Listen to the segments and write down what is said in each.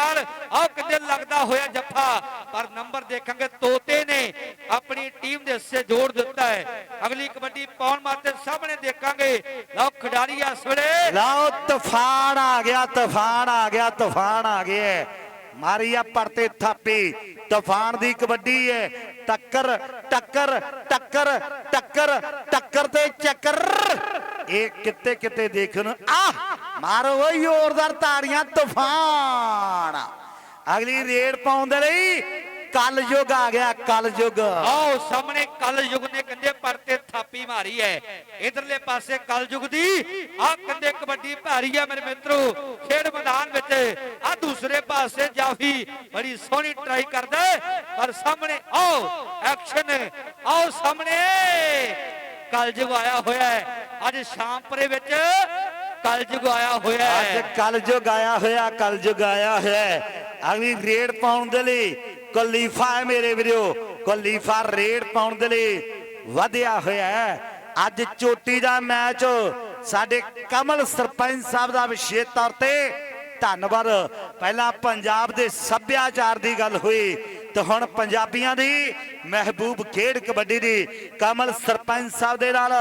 ਕਮਾਲ ਆਹ ਕਿਤੇ ਲੱਗਦਾ ਹੋਇਆ ਜੱਫਾ। ਪਰ ਨੰਬਰ ਦੇਖਾਂਗੇ, ਤੋਤੇ ਨੇ ਆਪਣੀ ਟੀਮ ਦੇ ਹਿੱਸੇ ਜੋੜ ਦਿੱਤਾ ਹੈ। ਅਗਲੀ ਕਬੱਡੀ ਪਾਉਣ ਵਾਸਤੇ ਸਾਹਮਣੇ ਦੇਖਾਂਗੇ। ਲਓ ਖਿਡਾਰੀ ਇਸ ਵੇਲੇ। ਲਓ, ਤੂਫਾਨ ਆ ਗਿਆ, ਤੂਫਾਨ ਆ ਗਿਆ, ਤੂਫਾਨ ਆ ਗਿਆ। ਮਾਰੀ ਆ ਪਰਤੇ ਥਾਪੀ। ਤੂਫਾਨ ਦੀ ਕਬੱਡੀ ਹੈ ਟੱਕਰ ਟੱਕਰ ਟੱਕਰ ਟੱਕਰ ਟੱਕਰ ਤੇ ਚੱਕਰ। ਇਹ ਕਿਤੇ ਕਿਤੇ ਦੇਖਣ। ਨੂੰ ਆ ਮਾਰੋ ਓਏ ਜ਼ੋਰਦਾਰ ਤਾੜੀਆਂ, ਤੂਫਾਨ। ਅਗਲੀ ਰੇਡ ਪਾਉਣ ਦੇ ਲਈ ਕੱਲ ਯੁੱਗ ਆ ਗਿਆ ਕੱਲ ਯੁੱਗ ਆਓ ਸਾਹਮਣੇ ਕਲ ਯੁਗ ਨੇ ਕੰਦੇ ਪਰਤੇ ਥਾਪੀ ਮਾਰੀ ਹੈ। ਇਧਰਲੇ ਪਾਸੇ ਕਲ ਯੁਗ ਦੀ ਆਹ ਕੰਦੇ ਕਬੱਡੀ ਭਾਰੀ ਹੈ ਮੇਰੇ ਮਿੱਤਰੋ। ਖੇਡ ਮੈਦਾਨ ਵਿੱਚ ਆ ਦੂਸਰੇ ਪਾਸੇ ਜਾਫੀ ਬੜੀ ਸੋਹਣੀ ਟਰਾਈ ਕਰਦਾ ਪਰ ਸਾਹਮਣੇ ਆਓ ਐਕਸ਼ਨ ਆਓ ਸਾਹਮਣੇ। ਕਲ ਯੁਗ ਆਇਆ ਹੋਇਆ ਹੈ। ਅੱਜ ਸ਼ਾਮਪੁਰੇ ਵਿੱਚ ਕਲ ਯੁਗ ਆਇਆ ਹੋਇਆ ਅੱਜ ਹੈ। ਕੱਲ ਜੋ ਗਾਇਆ ਹੋਇਆ ਕੱਲ ਜੋ ਗਾਇਆ ਹੋਇਆ ਹੈ। ਅਗਲੀ ਰੇਡ ਪਾਉਣ ਦੇ ਲਈ ਕੁਲੀਫਾ ਹੈ ਮੇਰੇ ਵੀਰੋ। ਕੁਲੀਫਾ ਰੇਡ ਪਾਉਣ ਦੇ ਲਈ ਵਧਿਆ ਹੋਇਆ ਹੈ। ਅੱਜ ਚੋਟੀ ਦਾ ਮੈਚ ਸਾਡੇ ਕਮਲ ਸਰਪੰਚ ਸਾਹਿਬ ਦਾ ਵਿਸ਼ੇਸ਼ ਤੌਰ ਤੇ ਧੰਨਵਾਦ। ਪਹਿਲਾਂ ਪੰਜਾਬ ਦੇ ਸੱਭਿਆਚਾਰ ਦੀ ਗੱਲ ਹੋਈ। ਤੇ ਹੁਣ ਪੰਜਾਬੀਆਂ ਦੀ ਮਹਿਬੂਬ ਖੇਡ ਕਬੱਡੀ ਦੀ ਕਮਲ ਸਰਪੰਚ ਸਾਹਿਬ ਦੇ ਨਾਲ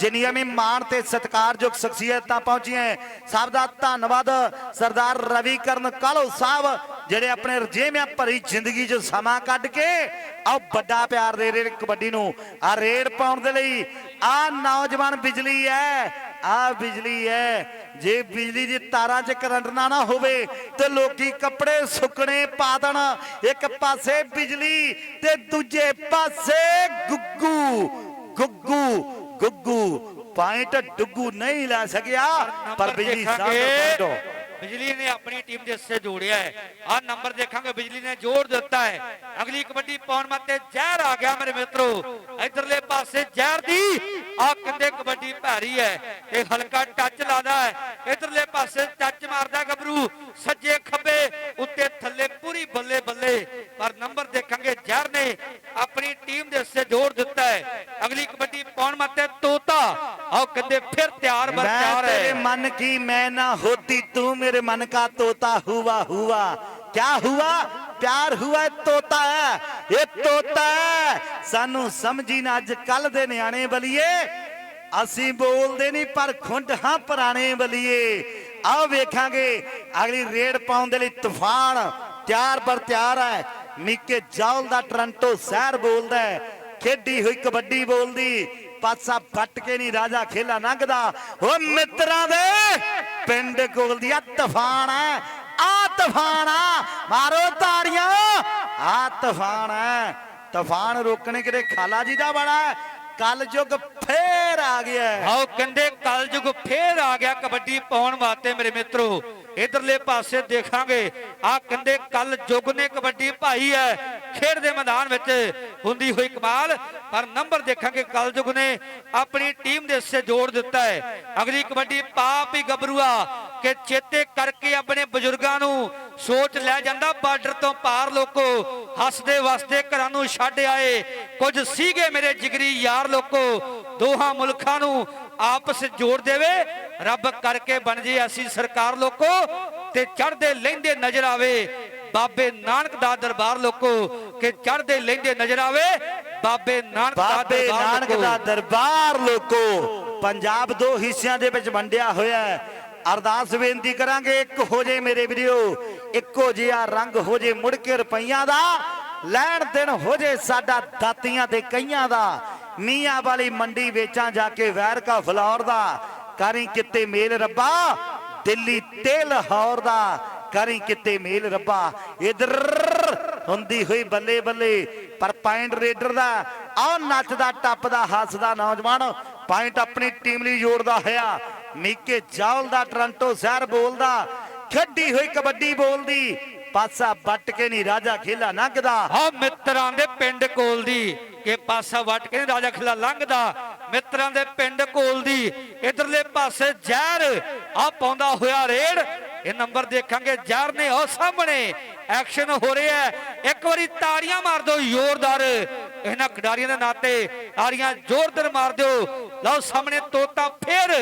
ਜਿੰਨੀਆਂ ਵੀ ਮਾਣ ਤੇ ਸਤਿਕਾਰਯੋਗ ਸ਼ਖਸੀਅਤਾਂ ਪਹੁੰਚੀਆਂ ਸਭ ਦਾ ਧੰਨਵਾਦ ਸਰਦਾਰ ਰਵੀ ਕਰਨ ਕਾਲੋ ਸਾਹਿਬ, ਜਿਹੜੇ ਆਪਣੇ ਰਜੇਵਿਆਂ ਭਰੀ ਜ਼ਿੰਦਗੀ 'ਚ ਸਮਾਂ ਕੱਢ ਕੇ ਆਹ ਵੱਡਾ ਪਿਆਰ ਦੇ ਰਹੇ ਨੇ ਕਬੱਡੀ ਨੂੰ। ਆ ਰੇਡ ਪਾਉਣ ਦੇ ਲਈ ਆ ਨੌਜਵਾਨ ਬਿਜਲੀ ਹੈ ਆ ਬਿਜਲੀ ਹੈ। ਜੇ ਬਿਜਲੀ ਦੀ ਤਾਰਾਂ 'ਚ ਕਰੰਟ ਨਾ ਨਾ ਹੋਵੇ ਤੇ ਲੋਕੀ ਕੱਪੜੇ ਸੁੱਕਣੇ ਪਾ ਦੇਣ। ਇੱਕ ਪਾਸੇ ਬਿਜਲੀ ਤੇ ਦੂਜੇ ਪਾਸੇ ਗੁੱਗੂ। ਗੁੱਗੂ ਗੁੱਗੂ। ਪੁਆਇੰਟ ਡੁੱਗੂ ਨਹੀਂ ਲੈ ਸਕਿਆ, ਪਰ ਬਿਜਲੀ ਸਾਹਿਬ ਦਾ ਬਿਜਲੀ ਨੇ ਆਪਣੀ ਟੀਮ ਦੇ ਹਿੱਸੇ ਜੋੜਿਆ ਹੈ। ਆ ਨੰਬਰ ਦੇਖਾਂਗੇ ਬਿਜਲੀ ਨੇ ਜੋੜ ਦਿੱਤਾ ਹੈ। ਅਗਲੀ ਕਬੱਡੀ ਪਾਉਣ ਮੱਤੇ ਜ਼ਹਿਰ ਆ ਗਿਆ ਮੇਰੇ ਮਿੱਤਰੋ। ਇਧਰਲੇ ਪਾਸੇ ਜ਼ਹਿਰ ਦੀ ਆ ਕਿੰਦੇ ਕਬੱਡੀ ਭਾਰੀ ਹੈ ਇਹ ਹਲਕਾ ਟੱਚ ਲਾਦਾ ਹੈ। ਇਧਰਲੇ ਪਾਸੇ ਟੱਚ ਮਾਰਦਾ ਗੱਭਰੂ ਸੱਜੇ ਖੱਬੇ ਉੱਤੇ ਥੱਲੇ ਪੂਰੀ ਬੱਲੇ ਬੱਲੇ। ਪਰ ਨੰਬਰ ਦੇਖਾਂਗੇ ਜ਼ਹਿਰ ਨੇ ਆਪਣੀ ਟੀਮ ਦੇ ਹਿੱਸੇ ਜ਼ੋਰ ਦਿੱਤਾ ਹੈ। ਅਗਲੀ ਕਬੱਡੀ ਪਾਉਣ ਮੱਤੇ ਤੋਤਾ ਆਓ ਕਿੰਦੇ ਫਿਰ ਤਿਆਰ ਬਰ ਤਿਆਰ ਹੈ। ਤੇਰੇ ਮਨ ਕੀ ਮੈਂ ਨਾ ਹੋਤੀ ਤੂੰ मेरे मन का तोता हुआ हुआ क्या हुआ ਪਿਆਰ ਹੁਆ ਇਹ ਤੋਤਾ ਹੈ ਇਹ ਤੋਤਾ ਹੈ ਸਾਨੂੰ ਸਮਝੀ ਨਾ ਅੱਜ ਕੱਲ ਦੇ ਨਿਆਣੇ ਬਲੀਏ ਅਸੀਂ ਬੋਲਦੇ ਨਹੀਂ ਪਰ ਖੁੰਡ ਹਾਂ ਪੁਰਾਣੇ ਬਲੀਏ ਆਓ ਵੇਖਾਂਗੇ ਅਗਲੀ ਰੇਡ ਪਾਉਣ ਦੇ ਲਈ ਤੂਫਾਨ ਤਿਆਰ ਬਰ ਤਿਆਰ ਹੈ ਮਿੱਕੇ ਜਾਲ ਦਾ ਟਰੰਟੋ ਸ਼ਹਿਰ ਬੋਲਦਾ ਹੈ ਖੇਡੀ ਹੋਈ ਕਬੱਡੀ ਬੋਲਦੀ ਪਾਸਾ ਫੱਟ ਕੇ ਨਹੀਂ ਰਾਜਾ ਖੇਲਾ ਲੰਘਦਾ। ਓ ਮਿੱਤਰਾਂ ਦੇ, ਪਿੰਡ ਕੋਲ ਦੀ ਆ ਤੂਫਾਨ ਹੈ ਆ ਤੂਫਾਨ ਆ। ਮਾਰੋ ਤਾੜੀਆਂ, ਆ ਤੂਫਾਨ ਹੈ ਤੂਫਾਨ ਰੋਕਣੇ ਕਿਤੇ ਖਾਲਾ ਜੀ ਦਾ ਬੜਾ ਕਲਯੁਗ ਫੇਰ ਆ ਗਿਆ ਹੈ। ਕਹਿੰਦੇ ਕਲਯੁਗ ਫੇਰ ਆ ਗਿਆ, ਕਬੱਡੀ ਪਾਉਣ ਵਾਸਤੇ ਮੇਰੇ ਮਿੱਤਰੋ। ਇਧਰਲੇ ਪਾਸੇ ਦੇਖਾਂਗੇ। ਆ ਕਹਿੰਦੇ ਕਲ ਯੁੱਗ ਨੇ ਕਬੱਡੀ ਭਾਈ ਹੈ। ਖੇਡ ਦੇ ਮੈਦਾਨ ਵਿੱਚ ਹੁੰਦੀ ਹੋਈ ਕਮਾਲ। ਪਰ ਨੰਬਰ ਦੇਖਾਂਗੇ ਕਲ ਯੁੱਗ ਨੇ। ਆਪਣੀ ਟੀਮ ਦੇ ਹਿੱਸੇ ਜੋੜ ਦਿੱਤਾ ਹੈ। ਅਗਲੀ ਕਬੱਡੀ ਪਾਪ ਹੀ ਗੱਭਰੂਆ ਕਿ ਚੇਤੇ ਕਰਕੇ ਆਪਣੇ ਬਜ਼ੁਰਗਾਂ ਨੂੰ ਸੋਚ ਲੈ ਜਾਂਦਾ। ਬਾਰਡਰ ਤੋਂ ਪਾਰ ਲੋਕੋ ਹੱਸਦੇ ਵਸਦੇ ਘਰਾਂ ਨੂੰ ਛੱਡ ਆਏ। ਕੁਝ ਸੀਗੇ ਮੇਰੇ ਜਿਗਰੀ ਯਾਰ ਲੋਕੋ। ਦੋਹਾਂ ਮੁਲਕਾਂ ਨੂੰ ਆਪਸ ਜੋੜ ਦੇਵੇ। ਰੱਬ ਕਰਕੇ ਬਣ ਜੇ ਅਸੀਂ ਸਰਕਾਰ ਲੋਕੋ ਤੇ ਚੜਦੇ ਲੈਂਦੇ ਨਜ਼ਰ ਆਵੇ। ਬਾਬੇ ਨਾਨਕ ਦਾ ਦਰਬਾਰ ਲੋਕੋ ਕਿ ਚੜਦੇ ਲੈਂਦੇ ਨਜ਼ਰ ਆਵੇ। ਬਾਬੇ ਨਾਨਕ ਦਾ ਬਾਬੇ ਨਾਨਕ। ਦਾ ਦਰਬਾਰ ਲੋਕੋ। ਪੰਜਾਬ ਦੋ ਹਿੱਸਿਆਂ ਦੇ ਵਿੱਚ ਵੰਡਿਆ ਹੋਇਆ ਹੈ। ਅਰਦਾਸ ਬੇਨਤੀ ਕਰਾਂਗੇ ਇੱਕ ਹੋ ਜੇ ਮੇਰੇ ਵੀਰੋ ਇੱਕੋ ਜਿਹਾ ਰੰਗ ਹੋ ਜੇ ਮੁੜ ਕੇ ਰੁਪਈਆਂ ਦਾ। ਲੈਣ ਦੇਣ ਹੋ ਜੇ ਸਾਡਾ ਦਾਤੀਆਂ ਤੇ ਕਈਆਂ ਦਾ। ਮੀਆਂ ਵਾਲੀ ਮੰਡੀ ਵੇਚਾਂ ਜਾ ਕੇ ਵੈਰ ਕਾ ਫਲੌਰ ਦਾ। ਕਰੀ ਕਿਤੇ ਮੇਲ ਰੱਬਾ, ਦਿੱਲੀ ਤੇ ਲਾਹੌਰ ਦਾ। ਕਰੀ ਕਿਤੇ ਮੇਲ ਰੱਬਾ। ਇਧਰ ਹੁੰਦੀ ਹੋਈ ਬੱਲੇ ਬੱਲੇ, ਪਰ ਪੁਆਇੰਟ ਰੇਡਰ ਦਾ ਆਹ ਨੱਚਦਾ ਟੱਪਦਾ ਹੱਸਦਾ ਨੌਜਵਾਨ ਪੁਆਇੰਟ ਆਪਣੀ ਟੀਮ ਲਈ ਜੋੜਦਾ ਹੋਇਆ। ਮੀਕੇ ਜਾਲ ਦਾ, ਟਰੰਟੋ ਸ਼ਹਿਰ ਬੋਲਦਾ। ਖੇਡੀ ਹੋਈ ਕਬੱਡੀ ਬੋਲਦੀ ਪਾਸਾ ਵੱਟ ਕੇ ਨਹੀਂ, ਰਾਜਾ ਖੇਲਾ ਲੰਘਦਾ। ਆ ਮਿੱਤਰਾਂ ਦੇ ਪਿੰਡ ਕੋਲ ਦੀ, ਕਿ ਪਾਸਾ ਵੱਟ ਕੇ ਨੀ ਰਾਜਾ ਖਿਲਾ ਲੰਘਦਾ। ਮਿੱਤਰਾਂ ਦੇ ਪਿੰਡ ਕੋਲ ਦੀ, ਇਧਰਲੇ ਪਾਸੇ ਜ਼ਹਿਰ ਆ ਪਾਉਂਦਾ ਹੋਇਆ ਰੇਡ ਇਹ ਨੰਬਰ ਦੇਖਾਂਗੇ, ਜ਼ਹਿਰ ਨੇ ਉਹ ਸਾਹਮਣੇ। ਐਕਸ਼ਨ ਹੋ ਰਿਹਾ ਹੈ। ਇੱਕ ਵਾਰੀ ਤਾੜੀਆਂ ਮਾਰ ਦਿਓ, ਜ਼ੋਰਦਾਰ। ਇਹਨਾਂ ਖਿਡਾਰੀਆਂ ਦੇ ਨਾਤੇ ਤਾੜੀਆਂ ਜ਼ੋਰਦਾਰ ਮਾਰ ਦਿਓ। ਲਓ ਸਾਹਮਣੇ ਤੋਤਾ ਫੇਰ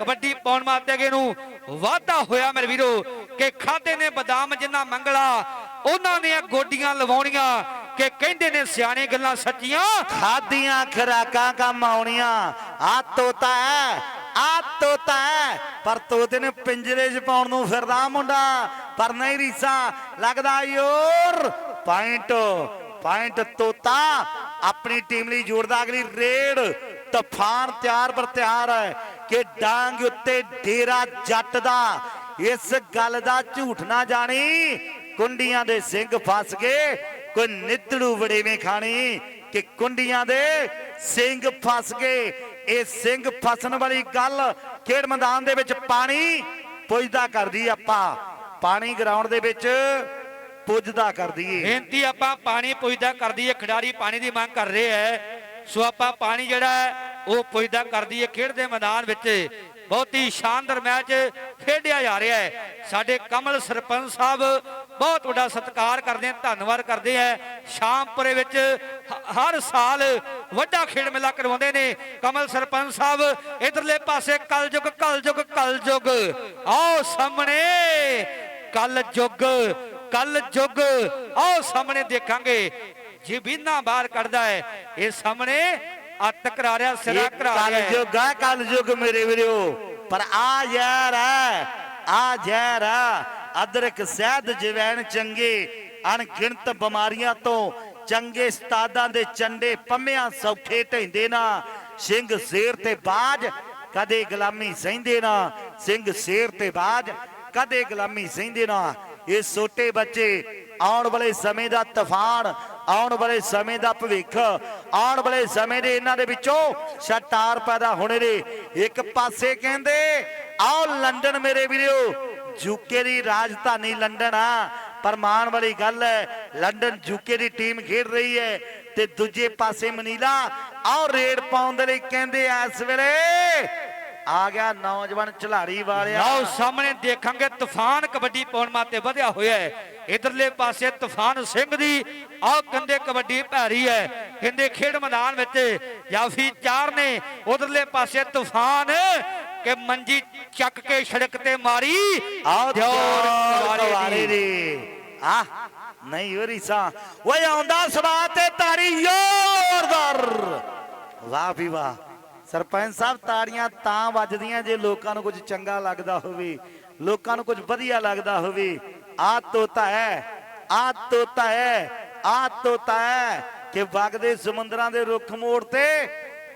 ਕਬੱਡੀ ਪਾਉਣ ਮਾਤੇ ਅਗੇ ਨੂੰ ਵਾਧਾ ਹੋਇਆ ਮੇਰੇ ਵੀਰੋ ਕਿ ਖਾਦੇ ਨੇ ਬਦਾਮ ਜਿੰਨਾ ਮੰਗਲਾ, ਉਹਨਾਂ ਦੀਆਂ ਗੋਡੀਆਂ ਲਵਾਉਣੀਆਂ ਕਿ ਕਹਿੰਦੇ ਨੇ ਸਿਆਣੇ ਗੱਲਾਂ ਸੱਚੀਆਂ। ਖਾਦੀਆਂ ਖਰਾਕਾਂ ਕੰਮ ਆਉਣੀਆਂ। ਆ ਤੋਤਾ ਹੈ ਆ ਤੋਤਾ ਹੈ। ਪਰ ਤੋਤੇ ਨੇ ਪਿੰਜਰੇ 'ਚ ਪਾਉਣ ਨੂੰ ਫਿਰਦਾ ਮੁੰਡਾ, ਪਰ ਨਹੀਂ ਰੀਸਾ। ਲੱਗਦਾ ਯੋਰ ਪੁਆਇੰਟ ਪੁਆਇੰਟ ਤੋਤਾ। ਆਪਣੀ ਟੀਮ ਲਈ ਜੋੜਦਾ ਅਗਲੀ ਰੇਡ। ਤੂਫਾਨ ਤਿਆਰ ਪਰ ਤਿਆਰ ਹੈ ਕਿ ਡਾਂਗ ਉੱਤੇ ਡੇਰਾ ਜੱਟ ਦਾ। ਇਸ ਗੱਲ ਦਾ ਝੂਠ ਨਾ ਜਾਣੀ। ਕੁੰਡੀਆਂ ਦੇ ਸਿੰਘ ਫਸ ਗਏ। ਕੋਈ ਨਿੱਤੜੂ ਵੜੇਵੇਂ ਖਾਣੀ ਕਿ ਕੁੰਡੀਆਂ ਦੇ ਸਿੰਘ ਫਸ ਗਏ। ਇਹ ਸਿੰਘ ਫਸਣ ਵਾਲੀ ਗੱਲ ਖੇਡ ਮੈਦਾਨ ਦੇ ਵਿੱਚ ਪਾਣੀ ਪੁੱਜਦਾ ਕਰਦੀ ਆਪਾਂ। ਪਾਣੀ ਗਰਾਊਂਡ ਦੇ ਵਿੱਚ ਪੁੱਜਦਾ ਕਰਦੀ ਏ ਬੇਨਤੀ ਆਪਾਂ ਪਾਣੀ ਪੁੱਜਦਾ ਕਰਦੀ ਹੈ ਖਿਡਾਰੀ ਪਾਣੀ ਦੀ ਮੰਗ ਕਰ ਰਹੇ ਹੈ ਸੋ ਆਪਾਂ ਪਾਣੀ ਜਿਹੜਾ ਹੈ ਉਹ ਪੁੱਜਦਾ ਕਰਦੀ ਹੈ ਖੇਡ ਦੇ ਮੈਦਾਨ ਵਿੱਚ ਬਹੁਤ ਹੀ ਸ਼ਾਨਦਾਰ ਮੈਚ ਖੇਡਿਆ ਜਾ ਰਿਹਾ ਹੈ ਸਾਡੇ ਕਮਲ ਸਰਪੰਚ ਸਾਹਿਬ ਬਹੁਤ ਵੱਡਾ ਸਤਿਕਾਰ ਕਰਦੇ ਆ ਧੰਨਵਾਦ ਕਰਦੇ ਆ ਸ਼ਾਮਪੁਰੇ ਵਿੱਚ ਹਰ ਸਾਲ ਵੱਡਾ ਖੇਡ ਮੇਲਾ ਕਰਵਾਉਂਦੇ ਨੇ ਕਮਲ ਸਰਪੰਚ ਸਾਹਿਬ। ਇਧਰਲੇ ਪਾਸੇ ਕਲਯੁਗ ਕਲਯੁਗ ਕਲਯੁਗ। ਆਓ ਸਾਹਮਣੇ ਕਲ ਜੁਗ ਕਲ ਜੁਗ ਆਓ ਸਾਹਮਣੇ ਦੇਖਾਂਗੇ। ਜੀਬੀਨਾ ਬਾਹਰ ਕੱਢਦਾ ਹੈ। ਇਹ ਸਾਹਮਣੇ ਅੱਤ ਕਰਾ ਰਿਹਾ ਸਿਰਾ ਕਰਾ ਕਲ ਰਿਹਾ ਹੈ। ਯੁੱਗ ਆ ਕਲ ਯੁੱਗ ਮੇਰੇ ਵੀਰੋ। ਪਰ ਆ ਯਾਰ ਆ ਜ਼ਹਿਰ ਆ। ਅਦਰਕ ਸਹਿਦ ਜਵੈਣ ਚੰਗੇ ਅਣਗਿਣਤ ਬਿਮਾਰੀਆਂ ਤੋਂ ਚੰਗੇ ਸਤਾਦਾਂ ਦੇ ਚੰਡੇ ਪੰਮਿਆਂ ਸੌਖੇ ਢੈਂਦੇ ਨਾ। ਸਿੰਘ ਸ਼ੇਰ ਤੇ ਬਾਜ ਕਦੇ ਗੁਲਾਮੀ ਸਹਿੰਦੇ ਨਾ। ਸਿੰਘ ਸ਼ੇਰ ਤੇ ਬਾਜ ਕਦੇ ਗੁਲਾਮੀ ਸਹਿੰਦੇ ਨਾ। ਇਹ ਛੋਟੇ ਬੱਚੇ ਆਉਣ ਵਾਲੇ ਸਮੇਂ ਦਾ ਤੂਫਾਨ, ਆਉਣ ਵਾਲੇ ਸਮੇਂ ਦਾ ਭਵਿੱਖ, ਆਉਣ ਵਾਲੇ ਸਮੇਂ ਦੇ ਇਹਨਾਂ ਦੇ ਵਿੱਚੋਂ ਸ਼ਟਾਰ ਪੈਦਾ ਹੋਣੇ ਨੇ। ਇੱਕ ਪਾਸੇ ਕਹਿੰਦੇ, ਆਓ ਲੰਡਨ ਮੇਰੇ ਵੀਰੋ ਯੂਕੇ ਦੀ ਰਾਜਧਾਨੀ ਲੰਡਨ ਆ ਪਰ ਮਾਣ ਵਾਲੀ ਗੱਲ ਹੈ, ਲੰਡਨ ਯੂਕੇ ਦੀ ਟੀਮ ਖੇਡ ਰਹੀ ਹੈ ਤੇ ਦੂਜੇ ਪਾਸੇ ਮਨੀਲਾ ਆਓ ਰੇਡ ਪਾਉਣ ਦੇ ਲਈ ਕਹਿੰਦੇ ਆ, ਇਸ ਵੇਲੇ ਆ ਗਿਆ ਨੌਜਵਾਨ ਝਲਾੜੀ ਵਾਲਿਆ। ਲਓ ਸਾਹਮਣੇ ਦੇਖਾਂਗੇ ਤੂਫਾਨ ਕਬੱਡੀ ਪਾਉਣ ਮਾਤੇ ਵਧਿਆ ਹੋਇਆ ਹੈ। ਇਧਰਲੇ ਪਾਸੇ ਤੂਫਾਨ ਸਿੰਘ ਦੀ ਆਹ ਕੰਦੇ ਕਬੱਡੀ ਭੈਰੀ ਹੈ। ਕਹਿੰਦੇ ਖੇਡ ਮੈਦਾਨ ਵਿੱਚ ਜਾਫੀ ਚਾਰ ਨੇ ਉਧਰਲੇ ਪਾਸੇ ਤੂਫਾਨ ਕਿ ਮੰਜੀ ਚੱਕ ਕੇ ਸੜਕ ਤੇ ਮਾਰੀ। ਕੁਆਰੇ ਕੁਆਰੇ ਦੀ। ਆ ਨਹੀਂ ਹੋਰੀ ਸਾ। ਓਏ ਆਉਂਦਾ ਸਵਾ ਤੇ ਤਾੜੀ ਜ਼ੋਰਦਾਰ। ਵਾਹ ਵੀ ਵਾਹ। ਸਰਪੰਚ ਸਾਹਿਬ, ਤਾੜੀਆਂ ਤਾਂ ਵੱਜਦੀਆਂ ਜੇ ਲੋਕਾਂ ਨੂੰ ਕੁਝ ਚੰਗਾ ਲੱਗਦਾ ਹੋਵੇ, ਲੋਕਾਂ ਨੂੰ ਕੁਝ ਵਧੀਆ ਲੱਗਦਾ ਹੋਵੇ। ਆ ਤੋਤਾ ਹੈ, ਆ ਤੋਤਾ ਹੈ, ਆ ਤੋਤਾ ਹੈ ਕਿ ਵਗਦੇ ਸਮੁੰਦਰਾਂ ਦੇ ਰੁੱਖ ਮੋੜ ਤੇ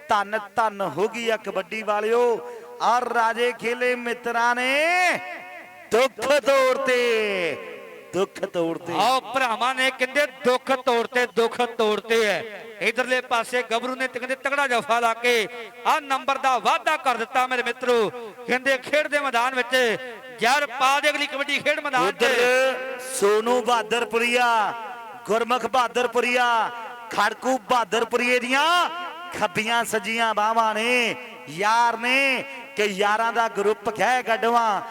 ਧੰਨ ਧੰਨ ਹੋ ਗਈ ਆ ਕਬੱਡੀ ਵਾਲਿਓ। ਔਰ ਰਾਜੇ ਖੇਲੇ ਮਿੱਤਰਾਂ ਨੇ ਦੁੱਖ ਤੋੜਤੇ ਦੁੱਖ ਤੋੜਤੇ ਆਓ ਭਰਾਵਾਂ ਨੇ ਕਹਿੰਦੇ ਦੁੱਖ ਤੋੜਤੇ ਦੁੱਖ ਤੋੜਤੇ ਐ ਇਧਰਲੇ ਪਾਸੇ ਗੱਭਰੂ ਨੇ ਕਹਿੰਦੇ ਤਗੜਾ ਜਫਾ ਲਾ ਕੇ ਆ ਨੰਬਰ ਦਾ ਵਾਅਦਾ ਕਰ ਦਿੱਤਾ ਮੇਰੇ ਮਿੱਤਰੋ। ਕਹਿੰਦੇ, ਖੇਡ ਦੇ ਮੈਦਾਨ ਵਿੱਚ ਜ਼ਹਿਰ ਪਾ ਦੇ ਅਗਲੀ ਕਬੱਡੀ ਖੇਡ ਮੈਦਾਨ ਉਧਰ ਸੋਨੂ ਬਹਾਦਰਪੁਰੀਆ, ਗੁਰਮੁਖ ਬਹਾਦਰਪੁਰੀਆ, ਖੜਕੂ ਬਹਾਦਰਪੁਰੀਏ ਦੀਆਂ ਖੱਬੀਆਂ ਸੱਜੀਆਂ ਬਾਹਾਂ ਨੇ। ਯਾਰ ਨੇ ਕਿ ਯਾਰਾਂ ਦਾ ਗਰੁੱਪ ਖਹਿ ਗੱਡਵਾ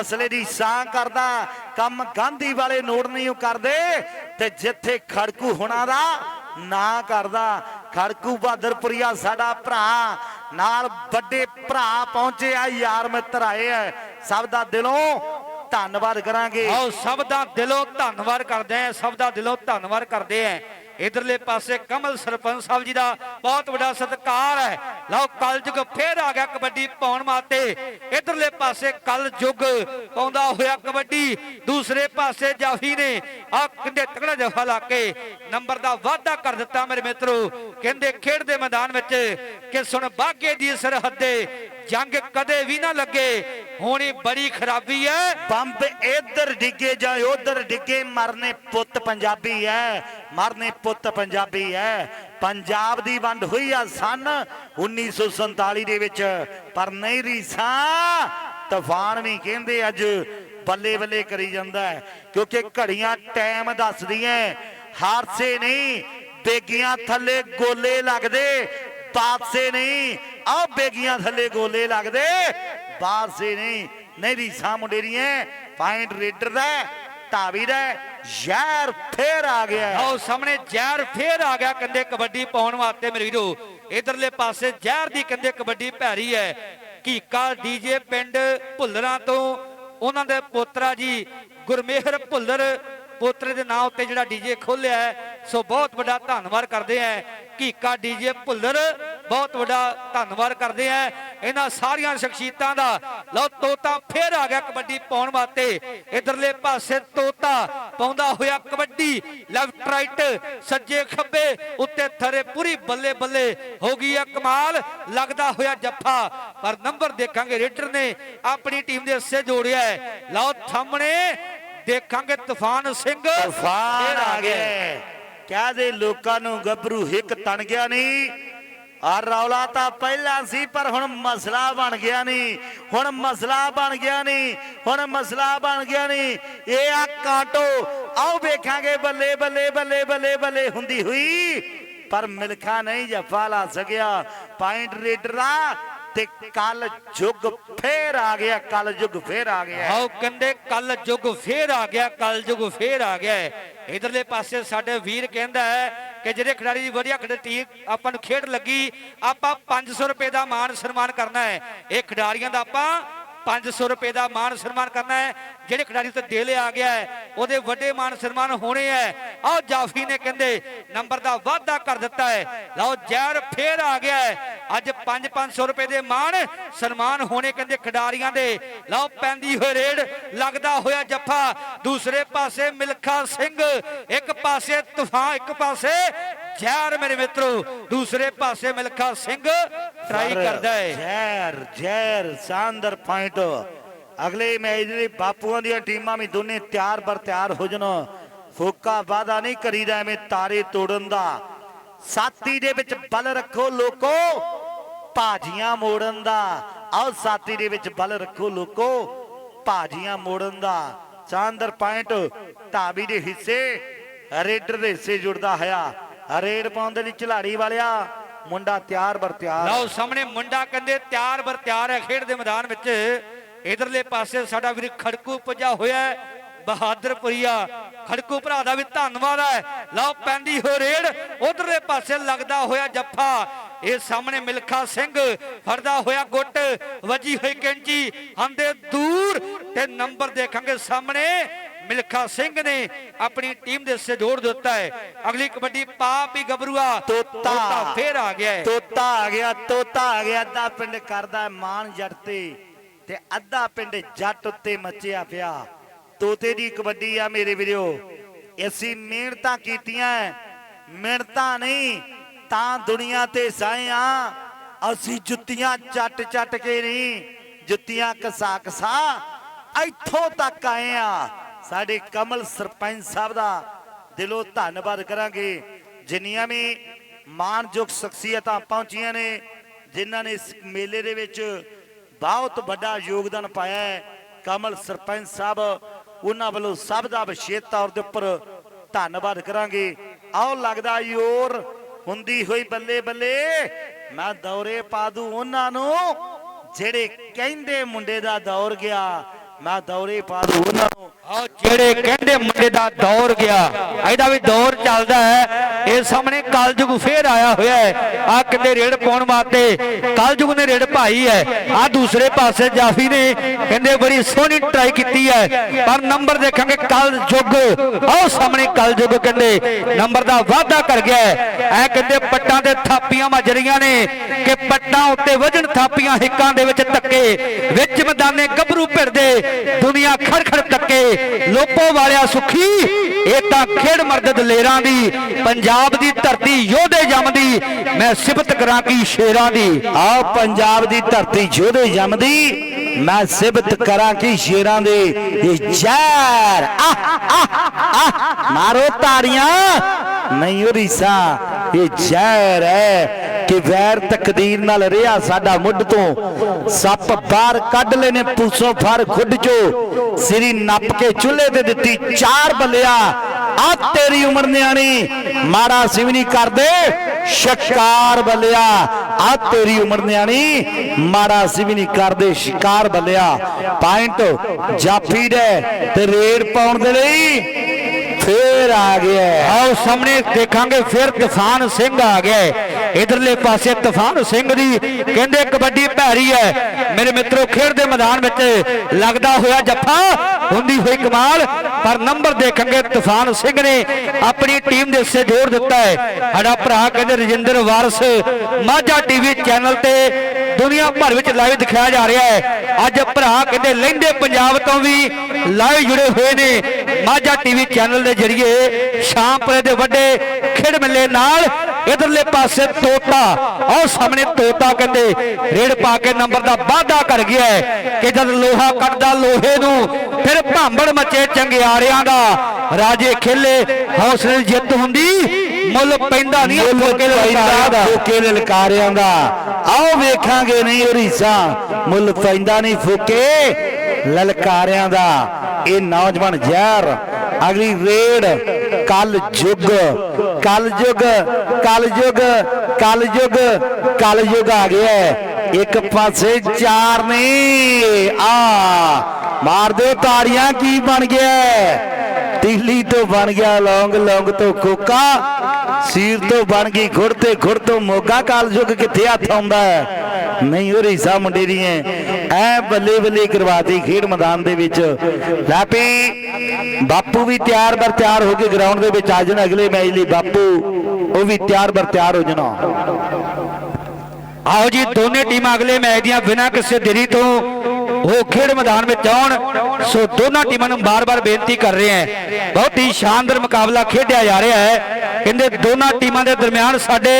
ਅਸਲੇ ਦੀ ਸਾਂ ਕਰਦਾ, ਕੰਮ ਗਾਂਧੀ ਵਾਲੇ ਨੋਟ ਨਹੀਂ ਉਹ ਕਰਦੇ। ਤੇ ਜਿੱਥੇ ਖੜਕੂ ਹੋਣਾ ਦਾ ਨਾ ਕਰਦਾ। ਖੜਕੂ ਬਹਾਦਰਪੁਰੀਆ ਸਾਡਾ ਭਰਾ, ਨਾਲ ਵੱਡੇ ਭਰਾ ਪਹੁੰਚੇ ਆ। ਯਾਰ ਮਿੱਤਰ ਆਏ ਆ। ਸਭ ਦਾ ਦਿਲੋਂ ਧੰਨਵਾਦ ਕਰਾਂਗੇ। ਆਓ, ਸਭ ਦਾ ਦਿਲੋਂ ਧੰਨਵਾਦ ਕਰਦੇ ਆ, ਸਭ ਦਾ ਦਿਲੋਂ ਧੰਨਵਾਦ ਕਰਦੇ ਆ। ਇਧਰਲੇ ਪਾਸੇ ਕਮਲ ਸਰਪੰਚ ਸਾਹਿਬ ਜੀ ਦਾ ਬਹੁਤ ਵੱਡਾ ਸਤਿਕਾਰ ਹੈ। ਲਓ ਕਲਯੁਗ ਫੇਰ ਆ ਗਿਆ ਕਬੱਡੀ ਪਾਉਣ ਮਾਤੇ ਇਧਰਲੇ ਪਾਸੇ ਕਲ ਯੁੱਗ ਪਾਉਂਦਾ ਹੋਇਆ ਕਬੱਡੀ, ਦੂਸਰੇ ਪਾਸੇ ਜਾਫੀ ਨੇ। ਆ ਕਿੰਦੇ ਤਕੜਾ ਜਫਾ ਲਾ ਕੇ ਨੰਬਰ ਦਾ ਵਾਅਦਾ ਕਰ ਦਿੱਤਾ ਮੇਰੇ ਮਿੱਤਰੋ। ਕਹਿੰਦੇ ਖੇਡ ਦੇ ਮੈਦਾਨ ਵਿੱਚ ਕਿ ਸੁਣ ਬਾਗੇ ਦੀ ਸਰਹੱਦੇ ਜੰਗ ਕਦੇ ਵੀ ਨਾ ਲੱਗੇ। ਹੋਣੀ ਬੜੀ ਖਰਾਬੀ ਹੈ ਬੰਬ ਇੱਧਰ ਡਿੱਗੇ ਜਾਂ ਉਧਰ ਡਿੱਗੇ, ਮਰਨੇ ਪੁੱਤ ਪੰਜਾਬੀ ਐ। ਮਰਨੇ ਪੁੱਤ ਪੰਜਾਬੀ ਐ। ਪੰਜਾਬ ਦੀ ਵੰਡ ਹੋਈ ਆ ਸਨ 1947 ਦੇ ਵਿੱਚ, ਪਰ ਨਹੀਂ ਰੀਸਾ। ਤੂਫਾਨ ਵੀ ਕਹਿੰਦੇ ਅੱਜ ਬੱਲੇ ਬੱਲੇ ਕਰੀ ਜਾਂਦਾ ਹੈ ਕਿਉਂਕਿ ਘੜੀਆਂ ਟਾਈਮ ਦੱਸਦੀਆਂ ਹਾਦਸੇ ਨਹੀਂ, ਬੇਗੀਆਂ ਥੱਲੇ ਗੋਲੇ ਲੱਗਦੇ। ਪਾਸੇ ਨਹੀਂ ਆ ਬੇਗੀਆਂ ਥੱਲੇ ਗੋਲੇ ਲੱਗਦੇ। ਬਾਸੇ ਨਹੀਂ ਨਹੀਂ ਰੀਸਾ ਮੁੰਡੇਰੀਆਂ ਪੁਆਇੰਟ ਰੇਡਰ ਦਾ, ਧਾਵੀ ਦਾ ਯਾਰ ਫੇਰ ਆ ਗਿਆ। ਆਓ ਸਾਹਮਣੇ ਜ਼ਹਿਰ ਫੇਰ ਆ ਗਿਆ ਕੰਦੇ ਕਬੱਡੀ ਪਾਉਣ ਵਾਸਤੇ ਮੇਰੇ ਵੀਰੋ। ਇਧਰਲੇ ਪਾਸੇ ਜ਼ਹਿਰ ਦੀ ਕੰਦੇ ਕਬੱਡੀ ਭੈਰੀ ਹੈ ਕੀਕਾ ਡੀਜੇ ਪਿੰਡ ਭੁੱਲਰਾਂ ਤੋਂ, ਉਹਨਾਂ ਦੇ ਪੋਤਰਾ ਜੀ ਗੁਰਮੇਹਰ ਭੁੱਲਰ, ਪੋਤਰੇ ਦੇ ਨਾਂ ਉੱਤੇ ਜਿਹੜਾ ਡੀਜੇ ਖੋਲਿਆ ਹੈ ਸੋ ਬਹੁਤ ਵੱਡਾ ਧੰਨਵਾਦ ਕਰਦੇ ਆ ਕੀਕਾ ਡੀਜੇ ਭੁੱਲਰ ਬਹੁਤ ਵੱਡਾ ਧੰਨਵਾਦ ਕਰਦੇ ਆ। ਇਹਨਾਂ ਸਾਰੀਆਂ ਸ਼ਖਸੀਅਤਾਂ ਦਾ ਲਓ ਤੋਤਾ ਫੇਰ ਆ ਗਿਆ ਕਬੱਡੀ ਪਾਉਣ ਵਾਸਤੇ। ਇਧਰਲੇ ਪਾਸੇ ਤੋਤਾ ਪਾਉਂਦਾ ਹੋਇਆ ਕਬੱਡੀ ਲੈਫਟ ਰਾਈਟ ਸੱਜੇ ਖੱਬੇ ਉੱਤੇ ਥਰੇ ਪੂਰੀ ਬੱਲੇ ਬੱਲੇ ਹੋ ਗਈ ਆ ਕਮਾਲ ਲੱਗਦਾ ਹੋਇਆ ਜੱਫਾ। ਪਰ ਨੰਬਰ ਦੇਖਾਂਗੇ ਰੇਡਰ ਨੇ ਆਪਣੀ ਟੀਮ ਦੇ ਹਿੱਸੇ ਜੋੜਿਆ। ਲਓ ਸਾਹਮਣੇ ਦੇਖਾਂਗੇ ਤੂਫਾਨ ਸਿੰਘ ਤੂਫਾਨ ਆ ਗਿਆ ਕਹਦੇ ਲੋਕਾਂ ਨੂੰ ਗੱਭਰੂ, ਹਿੱਕ ਤਣ ਗਿਆ ਨਹੀਂ ਆ ਰੌਲਾ ਤਾਂ ਪਹਿਲਾਂ ਸੀ, ਪਰ ਹੁਣ ਮਸਲਾ ਬਣ ਗਿਆ ਨਹੀਂ ਹੁਣ ਮਸਲਾ ਬਣ ਗਿਆ ਨਹੀਂ ਹੁਣ ਮਸਲਾ ਬਣ ਗਿਆ ਨਹੀਂ ਇਹ ਆ ਕਾਟੋ। ਆਓ ਵੇਖਾਂਗੇ ਬੱਲੇ ਬੱਲੇ ਬੱਲੇ ਬੱਲੇ ਬੱਲੇ ਹੁੰਦੀ ਹੋਈ। ਪਰ ਮਿਲਖਾ ਨਹੀਂ ਜੱਫਾ ਲਾ ਸਕਿਆ। ਪੁਆਇੰਟ ਰੇਡਰ ਤੇ ਕੱਲ ਜੁਗ ਫੇਰ ਆ ਗਿਆ, ਕੱਲ ਜੁਗ ਫੇਰ ਆ ਗਿਆ। ਆਓ ਕਹਿੰਦੇ ਕੱਲ ਯੁੱਗ ਫੇਰ ਆ ਗਿਆ, ਕੱਲ ਯੁਗ ਫੇਰ ਆ ਗਿਆ। ਇਧਰਲੇ ਪਾਸੇ ਸਾਡੇ ਵੀਰ ਕਹਿੰਦਾ ਹੈ ਕਿ ਜਿਹੜੇ ਖਿਡਾਰੀ ਦੀ ਵਧੀਆ ਖੇਡੀ ਆਪਾਂ ਨੂੰ ਖੇਡ ਲੱਗੀ, ਆਪਾਂ 500 ਰੁਪਏ ਦਾ ਮਾਨ ਸਨਮਾਨ ਕਰਨਾ ਹੈ। ਇਹ ਖਿਡਾਰੀਆਂ ਦਾ ਆਪਾਂ 500 ਰੁਪਏ ਦਾ ਮਾਣ ਸਨਮਾਨ ਕਰਨਾ ਹੈ। ਜਿਹੜੇ ਖਿਡਾਰੀ ਤੇ ਦੇ ਲਿਆ ਗਿਆ ਹੈ, ਉਹਦੇ ਵੱਡੇ ਮਾਣ ਸਨਮਾਨ ਹੋਣੇ ਹੈ। ਆਓ ਜਾਫੀ ਨੇ ਕਹਿੰਦੇ, ਨੰਬਰ ਦਾ ਵਾਅਦਾ ਕਰ ਦਿੱਤਾ ਹੈ। ਲਓ ਜ਼ਹਿਰ ਫੇਰ ਆ ਗਿਆ ਹੈ। ਅੱਜ 5-500 ਰੁਪਏ ਦੇ ਮਾਣ ਸਨਮਾਨ ਹੋਣੇ ਕਹਿੰਦੇ ਖਿਡਾਰੀਆਂ ਦੇ। ਲਓ ਪੈਂਦੀ ਹੋਏ ਰੇਡ, ਲੱਗਦਾ ਹੋਇਆ ਜੱਫਾ। ਦੂਸਰੇ ਪਾਸੇ ਮਿਲਖਾ ਸਿੰਘ, ਇੱਕ ਪਾਸੇ ਤੂਫਾਨ, ਇੱਕ ਪਾਸੇ ਜ਼ਹਿਰ ਮੇਰੇ ਮਿੱਤਰੋ ਦੂਸਰੇ ਪਾਸੇ ਮਿਲਖਾ ਸਿੰਘ ਟਰਾਈ ਕਰਦਾ ਹੈ ਜ਼ਹਿਰ ਜ਼ਹਿਰ ਸ਼ਾਨਦਾਰ ਪੁਆਇੰਟ ਅਗਲੇ ਮੈਚ ਦੇ ਬਾਪੂਆਂ ਦੀਆਂ ਟੀਮਾਂ ਵੀ ਦੋਨੇ ਤਿਆਰ ਬਰ ਤਿਆਰ ਹੋ ਜਣ। ਫੋਕਾ ਵਾਦਾ ਨਹੀਂ ਕਰੀਦਾ ਐਵੇਂ ਤਾਰੇ ਤੋੜਨ ਦਾ। ਸਾਥੀ ਦੇ ਵਿੱਚ ਬਲ ਰੱਖੋ ਲੋਕੋ ਭਾਜੀਆਂ ਮੋੜਨ ਦਾ। ਆਓ ਸਾਥੀ ਦੇ ਵਿੱਚ ਬਲ ਰੱਖੋ ਲੋਕੋ ਭਾਜੀਆਂ ਮੋੜਨ ਦਾ। ਸ਼ਾਨਦਾਰ ਪੁਆਇੰਟ ਢਾਬੀ ਦੇ ਹਿੱਸੇ ਰੇਡਰ ਦੇ ਹਿੱਸੇ ਜੁੜਦਾ ਹੋਇਆ। ਰੇਡ ਪਾਉਣ ਦੇ ਲਈ ਝਲਾੜੀ ਵਾਲਿਆ, ਮੁੰਡਾ ਤਿਆਰ ਬਰ ਤਿਆਰ। ਲਓ ਸਾਹਮਣੇ ਮੁੰਡਾ ਕਹਿੰਦੇ ਤਿਆਰ ਬਰ ਤਿਆਰ ਹੈ ਖੇਡ ਦੇ ਮੈਦਾਨ ਵਿੱਚ। ਇਧਰਲੇ ਪਾਸੇ ਸਾਡਾ ਵੀਰ ਖੜਕੂ ਪੁੱਜਾ ਹੋਇਆ ਬਹਾਦਰਪੁਰੀਆ। ਖੜਕੂ ਭਰਾ ਦਾ ਵੀ ਧੰਨਵਾਦ ਹੈ। ਲਓ ਪੈਂਦੀ ਹੋ ਰੇਡ, ਉਧਰਲੇ ਪਾਸੇ ਲੱਗਦਾ ਹੋਇਆ ਜੱਫਾ। ਇਹ ਸਾਹਮਣੇ ਮਿਲਖਾ ਸਿੰਘ, ਫੜਦਾ ਹੋਇਆ ਗੁੱਟ, ਵਜੀ ਹੋਈ ਕੈਂਚੀ ਹੰਦੇ ਦੂਰ ਤੇ ਨੰਬਰ ਦੇਖਾਂਗੇ ਸਾਹਮਣੇ। ਮਿਲਖਾ ਸਿੰਘ ਨੇ ਆਪਣੀ ਟੀਮ ਦੇ ਹਿੱਸੇ ਜੋੜ ਦਿੱਤਾ ਹੈ ਅਗਲੀ ਕਬੱਡੀ ਪਾਪ ਹੀ ਗੱਭਰੂਆ ਤੋਤਾ। ਫੇਰ ਆ ਗਿਆ ਹੈ। ਤੋਤਾ ਆ ਗਿਆ ਤੋਤਾ ਆ ਗਿਆ। ਅੱਧਾ ਪਿੰਡ ਕਰਦਾ ਮਾਨ ਜੱਟ ਤੇ ਤੇ ਅੱਧਾ ਪਿੰਡ ਜੱਟ ਉੱਤੇ ਮੱਚਿਆ ਪਿਆ। ਤੋਤੇ ਦੀ ਕਬੱਡੀ ਆ ਮੇਰੇ ਵੀਰੋ। ਅਸੀਂ ਮਿਹਨਤਾਂ ਕੀਤੀਆਂ ਮਿਹਨਤਾਂ ਨਹੀਂ ਤਾਂ ਦੁਨੀਆ ਤੇ ਸਾਇਆ ਅਸੀਂ ਜੁੱਤੀਆਂ ਚੱਟ ਚੱਟ ਕੇ ਨਹੀਂ ਜੁੱਤੀਆਂ ਕਸਾ ਕਸਾ ਇੱਥੋਂ ਤੱਕ ਆਏ ਆ। ਸਾਡੇ ਕਮਲ ਸਰਪੰਚ ਸਾਹਿਬ ਦਾ ਦਿਲੋਂ ਧੰਨਵਾਦ ਕਰਾਂਗੇ। ਜਿੰਨੀਆਂ ਵੀ ਮਾਨਯੋਗ ਸ਼ਖਸੀਅਤਾਂ ਪਹੁੰਚੀਆਂ ਨੇ, ਜਿਨ੍ਹਾਂ ਨੇ ਇਸ ਮੇਲੇ ਦੇ ਵਿੱਚ ਬਹੁਤ ਵੱਡਾ ਯੋਗਦਾਨ ਪਾਇਆ ਹੈ, ਕਮਲ ਸਰਪੰਚ ਸਾਹਿਬ, ਉਹਨਾਂ ਵੱਲੋਂ ਸਭ ਦਾ ਵਿਸ਼ੇਸ਼ ਤੌਰ ਦੇ ਉੱਪਰ ਧੰਨਵਾਦ ਕਰਾਂਗੇ। ਆਓ ਲੱਗਦਾ ਯੋਰ ਹੁੰਦੀ ਹੋਈ ਬੱਲੇ ਬੱਲੇ ਮੈਂ ਦੌਰੇ ਪਾ ਦੂੰ ਉਹਨਾਂ ਨੂੰ, ਜਿਹੜੇ ਕਹਿੰਦੇ ਮੁੰਡੇ ਦਾ ਦੌਰ ਗਿਆ ਮੈਂ ਦੌਰੇ ਪਾ ਦੂੰ ਉਹਨਾਂ ਨੂੰ। ਆਹ ਜਿਹੜੇ ਕਹਿੰਦੇ ਮੁੰਡੇ ਦਾ ਦੌਰ ਗਿਆ, ਇਹਦਾ ਵੀ ਦੌਰ ਚੱਲਦਾ ਹੈ। ਇਹ ਸਾਹਮਣੇ ਕਲਯੁਗ ਫੇਰ ਆਇਆ ਹੋਇਆ ਹੈ। ਆ ਕਿਤੇ ਰੇਡ ਪਾਉਣ ਵਾਸਤੇ ਕਲਯੁਗ ਨੇ ਰੇਡ ਪਾਈ ਹੈ। ਆ ਦੂਸਰੇ ਪਾਸੇ ਜਾਫੀ ਨੇ ਕਹਿੰਦੇ ਬੜੀ ਸੋਹਣੀ ਟਰਾਈ ਕੀਤੀ ਹੈ। ਪਰ ਨੰਬਰ ਦੇਖਾਂਗੇ ਕਲਯੁਗ ਆਹ ਸਾਹਮਣੇ ਕਲਯੁਗ ਕਹਿੰਦੇ ਨੰਬਰ ਦਾ ਵਾਅਦਾ ਕਰ ਗਿਆ ਹੈ। ਐ ਕਹਿੰਦੇ ਪੱਟਾਂ ਤੇ ਥਾਪੀਆਂ ਵੱਜ ਰਹੀਆਂ ਨੇ ਕਿ ਪੱਟਾਂ ਉੱਤੇ ਵਜਣ ਥਾਪੀਆਂ ਹਿੱਕਾਂ ਦੇ ਵਿੱਚ ਧੱਕੇ, ਵਿੱਚ ਮੈਦਾਨੇ ਗੱਭਰੂ ਭਿੜਦੇ ਦੁਨੀਆ ਖੜਖੜ ਤੱਕੇ ਲੋਪੋ ਵਾਲਿਆ ਸੁਖੀ ਇਹ ਤਾਂ ਖੇਡ ਮਰਦ ਦਲੇਰਾਂ ਦੀ ਪੰਜਾਬ ਦੀ ਧਰਤੀ ਯੋਧੇ ਜੰਮਦੀ ਮੈਂ ਸਿਫਤ ਕਰਾਂ ਕੀ ਸ਼ੇਰਾਂ ਦੀ। ਆਓ ਪੰਜਾਬ ਦੀ ਧਰਤੀ ਯੋਧੇ ਜੰਮਦੀ ਮੈਂ ਸਿਬਤ ਕਰਾਂ ਕੀ ਸ਼ੇਰਾਂ ਦੇ। ਇਹ ਜ਼ਹਿਰ ਆਹ, ਆਹ, ਆਹ, ਮਾਰੋ ਤਾੜੀਆਂ ਨਹੀਂ ਉਹ ਰੀਸਾ ਇਹ ਜ਼ਹਿਰ ਹੈ। ਕਿ ਵੈਰ ਤਕਦੀਰ ਨਾਲ ਰਿਹਾ ਸਾਡਾ ਮੁੱਢ ਤੋਂ। ਸੱਪ ਬਾਹਰ ਕੱਢ ਲੈਨੇ ਪੂਸੋਂ ਫਰ ਖੁੱਡ ਚੋ। ਸਿਰੀ ਨੱਪ ਕੇ ਚੁੱਲ੍ਹੇ ਤੇ ਦਿੱਤੀ, ਚਾਰ ਬੱਲਿਆ, ਆ ਤੇਰੀ ਉਮਰ ਨਿਆਣੀ। ਮਾੜਾ ਸਿਵਨੀ ਕਰਦੇ, ਸ਼ਿਕਾਰ ਬੱਲਿਆ, ਆ ਤੇਰੀ ਉਮਰ ਨਿਆਣੀ। ਮਾੜਾ ਸੀ ਨਹੀਂ ਕਰਦੇ, ਸ਼ਿਕਾਰ ਬੱਲਿਆ। ਪੁਆਇੰਟ ਜਾਫੀ ਦੇ ਤੇ ਰੇਡ ਪਾਉਣ ਦੇ ਲਈ ਫੇਰ ਆ ਗਿਆ। ਆਓ ਸਾਹਮਣੇ ਦੇਖਾਂਗੇ, ਫਿਰ ਤੂਫਾਨ ਸਿੰਘ ਆ ਗਿਆ। ਇਧਰਲੇ ਪਾਸੇ ਤੂਫਾਨ ਸਿੰਘ ਦੀ ਕਹਿੰਦੇ ਕਬੱਡੀ ਭੈਰੀ ਹੈ। ਮੇਰੇ ਮਿੱਤਰੋ, ਖੇਡ ਦੇ ਮੈਦਾਨ ਵਿੱਚ ਲੱਗਦਾ ਹੋਇਆ ਜੱਫਾ, ਹੁੰਦੀ ਹੋਈ ਕਮਾਲ। ਪਰ ਨੰਬਰ ਦੇਖਾਂਗੇ ਤੂਫਾਨ ਸਿੰਘ ਨੇ ਆਪਣੀ ਟੀਮ ਦੇ ਹਿੱਸੇ ਜੋੜ ਦਿੱਤਾ ਹੈ। ਸਾਡਾ ਭਰਾ ਕਹਿੰਦੇ ਰਜਿੰਦਰ ਵਾਰਸ ਮਾਝਾ ਟੀਵੀ ਚੈਨਲ ਤੇ ਦੁਨੀਆ ਭਰ ਵਿੱਚ ਲਾਈਵ ਦਿਖਾਇਆ ਜਾ ਰਿਹਾ ਹੈ। ਅੱਜ ਭਰਾ ਕਹਿੰਦੇ ਲਹਿੰਦੇ ਪੰਜਾਬ ਤੋਂ ਵੀ ਲਾਈਵ ਜੁੜੇ ਹੋਏ ਨੇ। ਮਾਝਾ ਟੀਵੀ ਚੈਨਲ ਦੇ ਜਰੀਏ ਸ਼ਾਮਪੁਰੇ ਦੇ ਵੱਡੇ ਖੇਡ ਮੇਲੇ ਨਾਲ ਇਧਰਲੇ ਪਾਸੇ ਤੋਤਾ। ਉਹ ਸਾਹਮਣੇ ਤੋਤਾ ਕਹਿੰਦੇ ਰੇੜ ਪਾ ਕੇ ਨੰਬਰ ਦਾ ਵਾਧਾ ਕਰ ਗਿਆ ਹੈ ਕਿ ਜਦ ਲੋਹਾ ਕੱਢਦਾ ਲੋਹੇ ਨੂੰ, ਫਿਰ ਭਾਂਬੜ ਮੱਚੇ ਚੰਗਿਆਰਿਆਂ ਦਾ। ਰਾਜੇ ਖੇਲੇ, ਹੌਸਲੇ ਦੀ ਜਿੱਤ ਹੁੰਦੀ। ਮੁੱਲ ਪੈਂਦਾ ਨਹੀਂ ਫੋਕੇ ਦੇ ਪੈਂਦਾ ਲਲਕਾਰਿਆਂ ਦਾ। ਫੋਕੇ ਦੇ ਲਲਕਾਰਿਆਂ ਦਾ। ਆਓ ਵੇਖਾਂਗੇ ਨਹੀਂ ਹਰੀਸਾ ਮੁੱਲ ਪੈਂਦਾ ਨਹੀਂ ਫੋਕੇ ਲਲਕਾਰਿਆਂ ਦਾ। ਇਹ ਨੌਜਵਾਨ ਜ਼ਹਿਰ। ਅਗਲੀ ਰੇਡ ਕੱਲ ਯੁੱਗ ਕੱਲ ਯੁੱਗ ਕੱਲ ਯੁੱਗ ਕੱਲ ਯੁੱਗ ਕੱਲ ਯੁੱਗ ਆ ਗਿਆ। ਇੱਕ ਪਾਸੇ ਚਾਰ ਨੇ। ਆ ਮਾਰ ਦਿਓ ਤਾੜੀਆਂ ਕੀ ਬਣ ਗਿਆ? ਤੀਲੀ ਤੋਂ ਬਣ ਗਿਆ ਲੌਂਗ ਲੌਂਗ ਤੋਂ ਕੋਕਾ ਸੀਰ ਤੋਂ ਬਣ ਗਈ ਖੁੜ ਤੇ ਖੁੜ ਤੋਂ ਮੋਗਾ ਕਾਲ ਯੁੱਗ ਕਿੱਥੇ ਹੱਥ ਆਉਂਦਾ ਹੈ? ਨਹੀਂ, ਉਹ ਰੀਸਾ ਮੁੰਡੇ ਦੀ ਐ। ਐ ਬੱਲੇ ਬੱਲੇ ਕਰਵਾਤੀ ਖੇਡ ਮੈਦਾਨ ਦੇ ਵਿੱਚ। ਲਾਪੀ, ਬਾਪੂ ਵੀ ਤਿਆਰ ਬਰ ਤਿਆਰ ਹੋ ਕੇ ਗਰਾਊਂਡ ਦੇ ਵਿੱਚ ਆ ਜਾਣ ਅਗਲੇ ਮੈਚ ਲਈ। ਬਾਪੂ, ਉਹ ਵੀ ਤਿਆਰ ਬਰ ਤਿਆਰ ਹੋ ਜਾਣਾ। ਆਓ ਜੀ, ਦੋਨੇ ਟੀਮਾਂ ਅਗਲੇ ਮੈਚ ਦੀਆਂ ਬਿਨਾਂ ਕਿਸੇ ਦੇਰੀ ਤੋਂ ਉਹ ਖੇਡ ਮੈਦਾਨ ਵਿੱਚ ਆਉਣ। ਸੋ ਦੋਨਾਂ ਟੀਮਾਂ ਨੂੰ ਬਾਰ-ਬਾਰ ਬੇਨਤੀ ਕਰ ਰਹੇ ਹਾਂ ਬਹੁਤ ਹੀ ਸ਼ਾਨਦਾਰ ਮੁਕਾਬਲਾ ਖੇਡਿਆ ਜਾ ਰਿਹਾ ਹੈ। ਕਹਿੰਦੇ ਦੋਨਾਂ ਟੀਮਾਂ ਦੇ ਦਰਮਿਆਨ ਸਾਡੇ